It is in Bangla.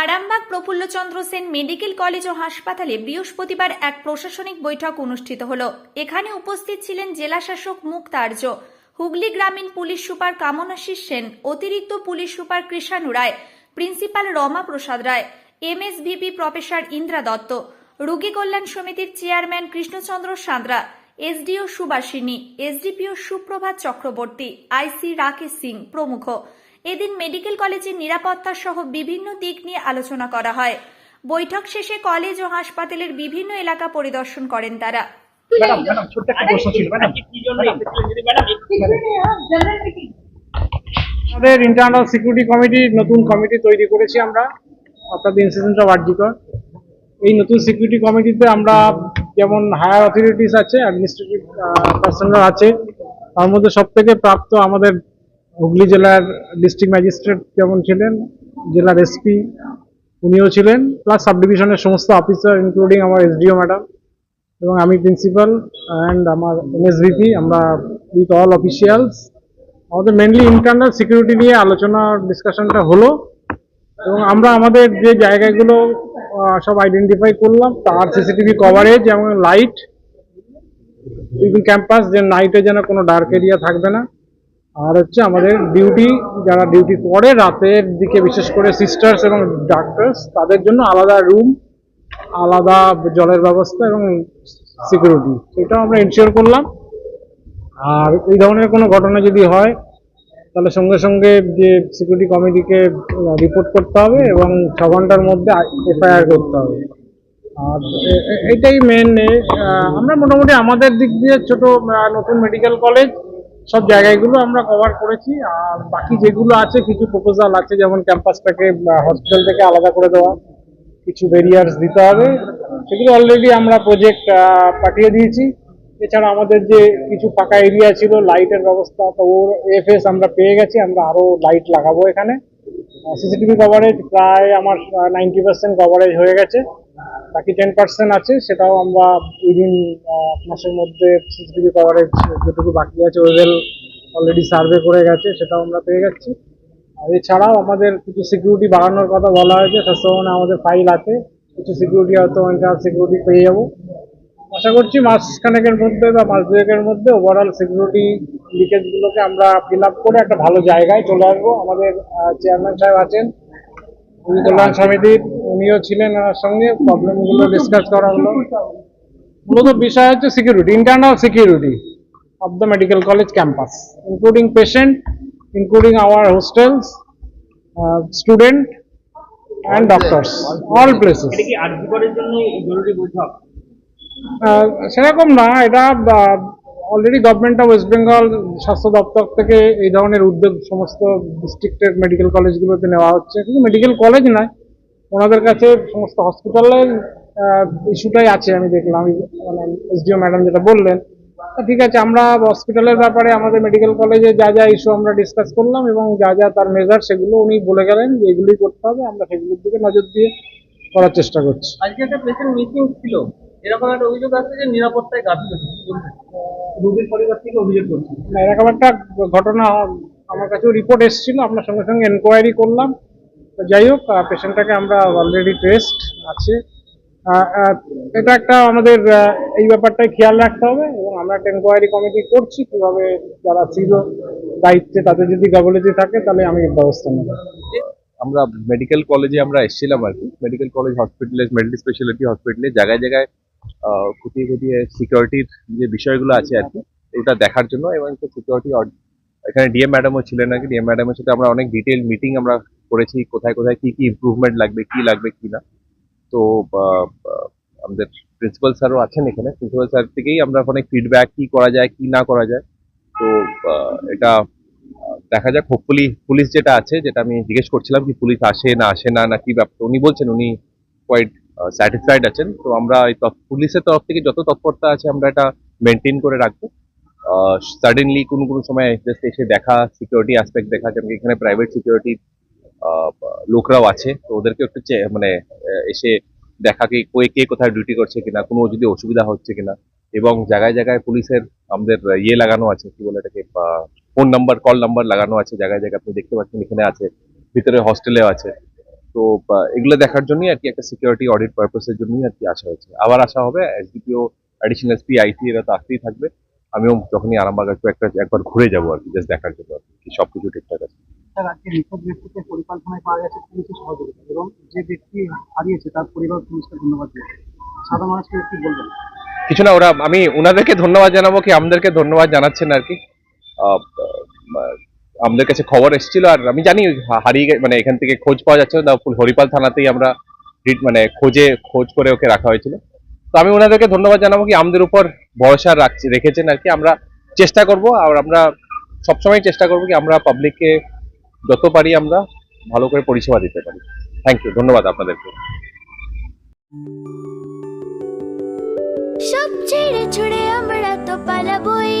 আরামবাগ প্রফুল্লচন্দ্র সেন মেডিকেল কলেজ ও হাসপাতালে বৃহস্পতিবার এক প্রশাসনিক বৈঠক অনুষ্ঠিত হল। এখানে উপস্থিত ছিলেন জেলা শাসক মুক্তার্য, হুগলি গ্রামীণ পুলিশ সুপার কামনাশিস সেন, অতিরিক্ত police super Krishanu Ray, principal Rama Prasad Ray, MSVP professor Indra Dutta, রোগী কল্যাণ সমিতির chairman Krishnachandra Santra, SDO Subhasini SDPO Suprabhat Chakraborty, IC Rakesh Singh প্রমুখ। এদিন মেডিকেল কলেজের নিরাপত্তা সহ বিভিন্ন দিক নিয়ে আলোচনা করা হয়। বৈঠক শেষে কলেজ ও হাসপাতালের বিভিন্ন এলাকা পরিদর্শন করেন তারা। ম্যাডাম ম্যাডাম ছোট্ট একটা প্রশ্ন ছিল ম্যাডাম। আমাদের ইন্টারনাল সিকিউরিটি কমিটি নতুন কমিটি তৈরি করেছি আমরা অর্থাৎ ইনসিডেন্ট অফ আর্জিকর এই নতুন সিকিউরিটি কমিটিতে আমরা যেমন হায়ার অথরিটিস আছে অ্যাডমিনিস্ট্রেটিভ পার্সোনাল আছে তার মধ্যে সব থেকে প্রাপ্ত আমাদের হুগলি জেলার ডিস্ট্রিক্ট ম্যাজিস্ট্রেট যেমন ছিলেন, জেলার এসপি উনিও ছিলেন প্লাস সাব ডিভিশনের সমস্ত অফিসার ইনক্লুডিং আমার এসডিও ম্যাডাম এবং আমি প্রিন্সিপাল অ্যান্ড আমার এমএসভিপি আমরা উইথ অল অফিসিয়ালস আমাদের মেনলি ইন্টারনাল সিকিউরিটি নিয়ে আলোচনা ডিসকাশনটা হলো এবং আমরা আমাদের যে জায়গাগুলো সব আইডেন্টিফাই করলাম, তার সিসিটিভি কভারেজ এবং লাইট ক্যাম্পাস যে নাইটে যেন কোনো ডার্ক এরিয়া থাকবে না। আর হচ্ছে আমাদের ডিউটি যারা ডিউটি করে রাতের দিকে, বিশেষ করে সিস্টার্স এবং ডাক্তার্স তাদের জন্য আলাদা রুম আলাদা জলের ব্যবস্থা এবং সিকিউরিটি সেটাও আমরা ইনশিওর করলাম। আর এই ধরনের কোনো ঘটনা যদি হয়, তাহলে সঙ্গে সঙ্গে যে সিকিউরিটি কমিটিকে রিপোর্ট করতে হবে এবং ছ ঘণ্টার মধ্যে এফআইআর করতে হবে। আর এটাই মেন আমরা মোটামুটি আমাদের দিক দিয়ে ছোট নতুন মেডিকেল কলেজ সব জায়গাগুলো আমরা কভার করেছি, আর বাকি যেগুলো আছে, কিছু প্রপোজাল আছে, যেমন ক্যাম্পাসটাকে হসপিটাল থেকে আলাদা করে দেওয়া, কিছু ব্যারিয়ার্স দিতে হবে, সেগুলো অলরেডি আমরা প্রজেক্ট পাঠিয়ে দিয়েছি। এছাড়া আমাদের যে কিছু ফাঁকা এরিয়া ছিল লাইটের ব্যবস্থা, তো ওর এফএস আমরা পেয়ে গেছি, আমরা আরও লাইট লাগাবো এখানে। সিসিটিভি কভারেজ প্রায় আমার নাইনটি পার্সেন্ট কভারেজ হয়ে গেছে। বাকি টেন পার্সেন্ট আছে, সেটাও আমরা উইদিন মাসের মধ্যে সিসিটিভি কভারেজ যেটুকু বাকি আছে ওয়েল অলরেডি সার্ভে করে গেছে, সেটাও আমরা পেয়ে যাচ্ছি। আর এছাড়াও আমাদের কিছু সিকিউরিটি বাড়ানোর কথা বলা হয়েছে সবসময় আমাদের ফাইল আছে, কিছু সিকিউরিটি হয়তো ইন্টার সিকিউরিটি পেয়ে যাব। আশা করছি মাস খানেকের মধ্যে বা মাস দুয়েকের মধ্যে ওভারঅল সিকিউরিটি লিকেজগুলোকে আমরা ফিল আপ করে একটা ভালো জায়গায় চলে আসব। আমাদের চেয়ারম্যান সাহেব আছেন, উনি কল্যাণ সমিতির, উনিও ছিলেন ওনার সঙ্গে প্রবলেমগুলো ডিসকাস করা হলো। মূলত বিষয় হচ্ছে security internal security of the medical college campus including patient including our hostels student and doctors all places জরুরি বৈঠক? সেরকম না, এটা already government of West Bengal স্বাস্থ্য দপ্তর থেকে এই ধরনের উদ্যোগ সমস্ত ডিস্ট্রিক্টের মেডিকেল কলেজগুলোতে নেওয়া হচ্ছে। কিন্তু মেডিকেল কলেজ নয়, ওনাদের কাছে সমস্ত হসপিটালের ইস্যুটাই আছে, আমি দেখলাম মানে এসডিও ম্যাডাম যেটা বললেন। ঠিক আছে, আমরা হসপিটালের ব্যাপারে আমাদের মেডিকেল কলেজে যা যা ইস্যু আমরা ডিসকাস করলাম এবং যা যা তার মেজার সেগুলো উনি বলে গেলেন যে এগুলোই করতে হবে, আমরা সেগুলোর দিকে নজর দিয়ে করার চেষ্টা করছি। আজকে একটা পেশেন্ট মিটিং ছিল। এরকম একটা অভিযোগ আছে যে নিরাপত্তায় গাফিলতি রোগীর পরিবার থেকে অভিযোগ করছে। না, এরকম একটা ঘটনা আমার কাছেও রিপোর্ট এসেছিল আমরা সঙ্গে সঙ্গে এনকোয়ারি করলাম। যাই হোক পেশেন্টটাকে আমরা অলরেডি টেস্ট আছে। এটা একটা আমাদের এই ব্যাপারটাই খেয়াল রাখতে হবে এবং আমরা একটা এনকোয়ারি কমিটি করছি কীভাবে যারা ছিল দায়িত্বে তাদের যদি গাফলতি থাকে তাহলে আমি ব্যবস্থা নেব। আমরা মেডিকেল কলেজে আমরা এসেছিলাম আর কি। মেডিকেল কলেজ হসপিটালে মেডিকেল স্পেশালিটি হসপিটালে জায়গায় জায়গায় খুঁটিয়ে খুঁটিয়ে সিকিউরিটির যে বিষয়গুলো আছে আর কি, ওটা দেখার জন্য এবং সিকিউরিটি এখানে ডিএম ম্যাডামও ছিলেন আর কি। ডিএম ম্যাডামের সাথে আমরা অনেক ডিটেল মিটিং আমরা করেছি, কোথায় কোথায় কি কি ইমপ্রুভমেন্ট লাগবে, কি লাগবে কি না। তো আমাদের প্রিন্সিপাল স্যারও আছেন এখানে। প্রিন্সিপাল স্যার থেকেই আমরা অনেক ফিডব্যাক কি করা যায়, কি না করা যায়। তো এটা দেখা যাক। হোপফুলি পুলিশ যেটা আছে, যেটা আমি জিজ্ঞেস করছিলাম কি পুলিশ আসে না আসে না না কি ব্যাপার উনি বলছেন, উনি কোয়াইট স্যাটিসফাইড আছেন। তো আমরা এই পুলিশের তরফ থেকে যত তৎপরতা আছে, আমরা এটা মেনটেন করে রাখব। সাডেনলি কোনো কোনো সময় জাস্ট এসে দেখা সিকিউরিটি অ্যাসপেক্ট দেখা যেমন এখানে প্রাইভেট সিকিউরিটি লোকরাও আছে। তো ওদেরকে একটু মানে এসে দেখা কি কে কে কোথায় ডিউটি করছে কিনা, কোনো যদি অসুবিধা হচ্ছে কিনা। এবং জায়গায় জায়গায় পুলিশের আমাদের ইয়ে লাগানো আছে, কি বলে এটাকে ফোন নাম্বার কল নাম্বার লাগানো আছে। জায়গায় জায়গায় আপনি দেখতে পাচ্ছেন এখানে আছে, ভিতরে হস্টেলেও আছে। তো এগুলো দেখার জন্যই আর কি একটা সিকিউরিটি অডিট পারপাসের জন্যই আর কি আসা হয়েছে। আবার আসা হবে এসডিপিও অ্যাডিশনাল এসপি আইসি এরা তো আসতেই থাকবে। আমিও যখনই আরামবাগ একটু একটা একবার ঘুরে যাব আর কি জাস্ট দেখার জন্য আর কি সবকিছু ঠিকঠাক আছে। স্যার আজকে নিখোঁজ ব্যক্তিকে পরিকল্পনায় পাওয়া গেছে পুলিশের সহযোগিতা এবং যে ব্যক্তি হারিয়েছে তার পরিবার পুলিশকে ধন্যবাদ দিয়েছে সাধারণ মানুষকে কি বলবেন। কিছু না ওরা আমি ওনাদেরকে ধন্যবাদ জানাব কি আমাদেরকে ধন্যবাদ জানাচ্ছেন আর কি। আমাদের কাছে খবর এসেছিল আর আমি জানি হারিয়ে মানে এখান থেকে খোঁজ পাওয়া যাচ্ছে না হরিপাল থানাতেই আমরা মানে খোঁজে, খোঁজ করে ওকে রাখা হয়েছিল। তো আমি ওনাদেরকে ধন্যবাদ জানাব কি আমাদের উপর ভরসা রাখছি, রেখেছেন আর কি। আমরা চেষ্টা করব আর আমরা সবসময় চেষ্টা করব কি আমরা পাবলিককে যত পারি আমরা ভালো করে পরিষেবা দিতে পারি। থ্যাংক ইউ ধন্যবাদ আপনাদেরকে। সব ছেড়ে ছুড়ে আমরা তো পালাবই।